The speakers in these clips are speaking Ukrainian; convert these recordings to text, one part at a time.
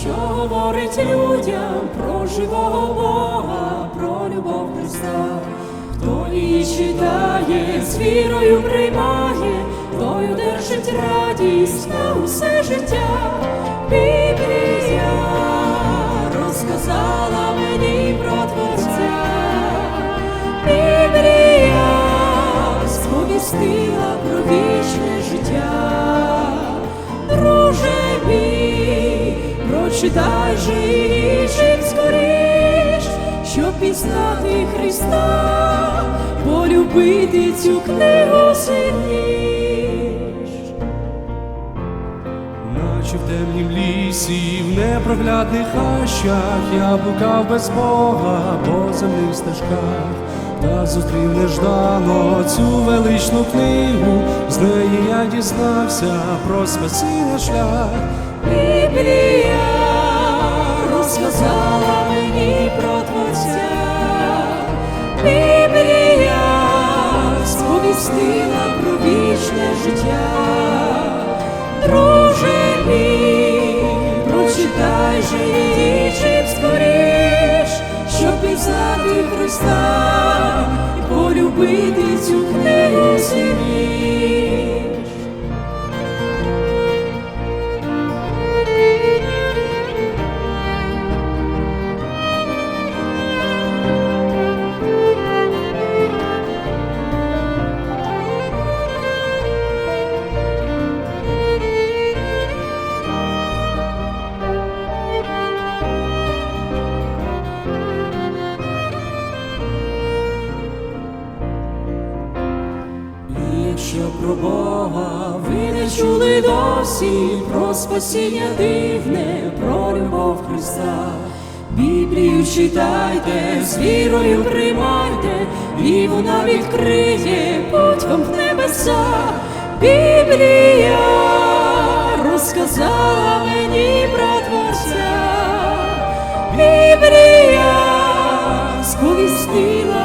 що говорить людям про живого Бога, про любов Христа. Хто її читає, з вірою приймає, той одержить радість на усе життя. Біблія розказала мені про Творця. Біблія сповістила про вічне життя. Прочитай же чим скоріш, щоб пізнати Христа, полюбити цю книгу сильніш. Наче в темнім лісі, в непроглядних хащах я блукав без Бога по земних стежках, та зустрів неждано цю величну книгу, з неї я дізнався про спасіння шлях. Біблія сповістила про вічне життя. Друже мій, прочитай же її чим скоріш, щоб пізнати Христа і полюбити цю книгу сильніш. Якщо про Бога ви не чули досі, про спасіння дивне, про любов Христа, Біблію читайте, з вірою приймайте, і вона відкриє путь вам в небеса. Біблія розказала мені про Творця. Біблія сповістила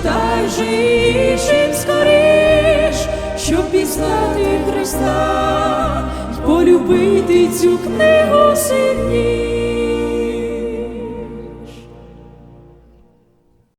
прочитай же чим скоріш, щоб пізнати Христа й полюбити цю книгу сильніш.